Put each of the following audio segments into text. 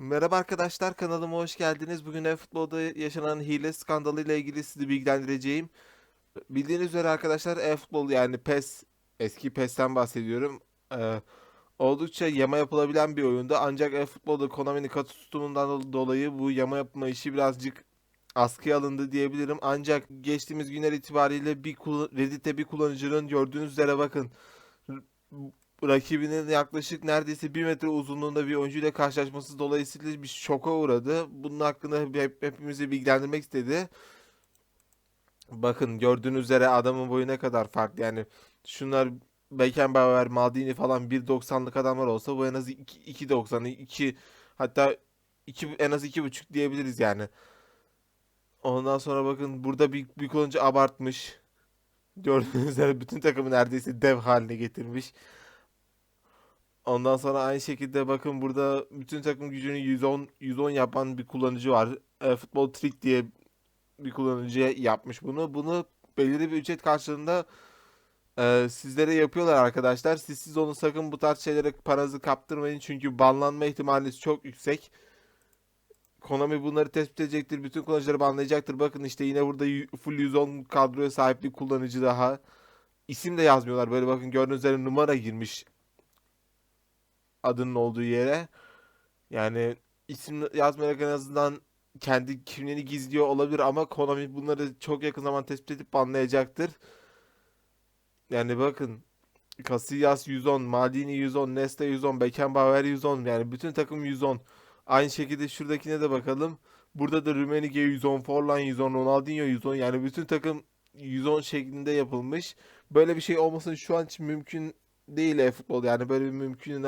Merhaba arkadaşlar kanalıma hoş geldiniz. Bugün e-futbolda yaşanan hile skandalı ile ilgili sizi bilgilendireceğim. Bildiğiniz üzere arkadaşlar e-futbol yani PES eski PES'ten bahsediyorum. Ee, oldukça yama yapılabilen bir oyunda ancak e-futbolda Konami'nin katı tutumundan dolayı bu yama yapma işi birazcık askıya alındı diyebilirim. Ancak geçtiğimiz günler itibariyle bir Reddit'te bir kullanıcının gördüğünüz üzere bakın rakibinin yaklaşık neredeyse 1 metre uzunluğunda bir oyuncuyla karşılaşması dolayısıyla bir şoka uğradı. Bunun hakkında hep, hepimizi bilgilendirmek istedi. Bakın gördüğünüz üzere adamın boyu ne kadar farklı. Yani şunlar Beckenbauer, Maldini falan 1.90'lık adamlar olsa bu en az 2.90, 2 hatta 2 en az 2.5 diyebiliriz yani. Ondan sonra bakın burada bir, bir kullanıcı abartmış. Gördüğünüz üzere bütün takımı neredeyse dev haline getirmiş. Ondan sonra aynı şekilde bakın burada bütün takım gücünü 110 110 yapan bir kullanıcı var. E, Futbol Trick diye bir kullanıcı yapmış bunu. Bunu belirli bir ücret karşılığında e, sizlere yapıyorlar arkadaşlar. Siz siz onu sakın bu tarz şeylere paranızı kaptırmayın çünkü banlanma ihtimaliniz çok yüksek. Konami bunları tespit edecektir. Bütün kullanıcıları banlayacaktır. Bakın işte yine burada full 110 kadroya sahip bir kullanıcı daha. İsim de yazmıyorlar. Böyle bakın gördüğünüz üzere numara girmiş adının olduğu yere. Yani isim yazmayarak en azından kendi kimliğini gizliyor olabilir ama Konami bunları çok yakın zaman tespit edip banlayacaktır. Yani bakın Casillas 110, Maldini 110, Nesta 110, Beckenbauer 110 yani bütün takım 110. Aynı şekilde şuradakine de bakalım. Burada da Rummenigge 110, Forlan 110, Ronaldinho 110 yani bütün takım 110 şeklinde yapılmış. Böyle bir şey olmasın şu an için mümkün değil e-futbol yani böyle bir mümkün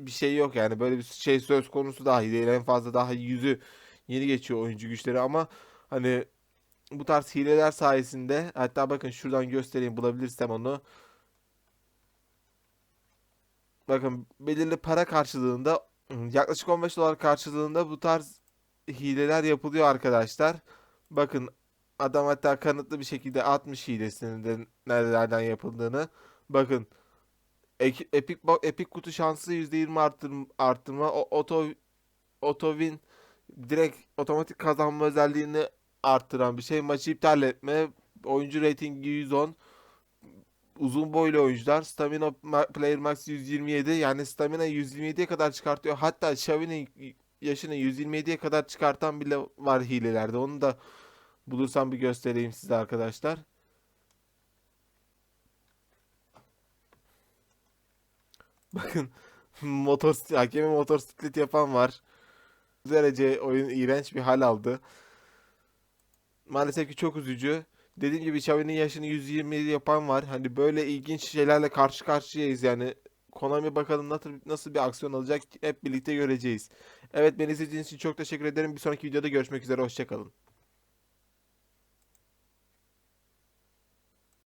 bir şey yok yani böyle bir şey söz konusu dahi değil. En fazla daha yüzü yeni geçiyor oyuncu güçleri ama hani bu tarz hileler sayesinde hatta bakın şuradan göstereyim bulabilirsem onu. Bakın belirli para karşılığında yaklaşık 15 dolar karşılığında bu tarz hileler yapılıyor arkadaşlar. Bakın adam hatta kanıtlı bir şekilde atmış hilesinin de nerelerden yapıldığını. Bakın Epic Epic kutu şansı %20 artır arttırma. O auto auto win direkt otomatik kazanma özelliğini arttıran bir şey. Maçı iptal etme. Oyuncu ratingi 110. Uzun boylu oyuncular. Stamina Player Max 127. Yani stamina 127'ye kadar çıkartıyor. Hatta Xavi'nin yaşını 127'ye kadar çıkartan bile var hilelerde. Onu da bulursam bir göstereyim size arkadaşlar. Bakın motor hakeme motosiklet yapan var. Derece oyun iğrenç bir hal aldı. Maalesef ki çok üzücü. Dediğim gibi Xavi'nin yaşını 127 yapan var. Hani böyle ilginç şeylerle karşı karşıyayız yani. Konami bakalım nasıl, nasıl bir aksiyon alacak hep birlikte göreceğiz. Evet beni izlediğiniz için çok teşekkür ederim. Bir sonraki videoda görüşmek üzere. Hoşçakalın.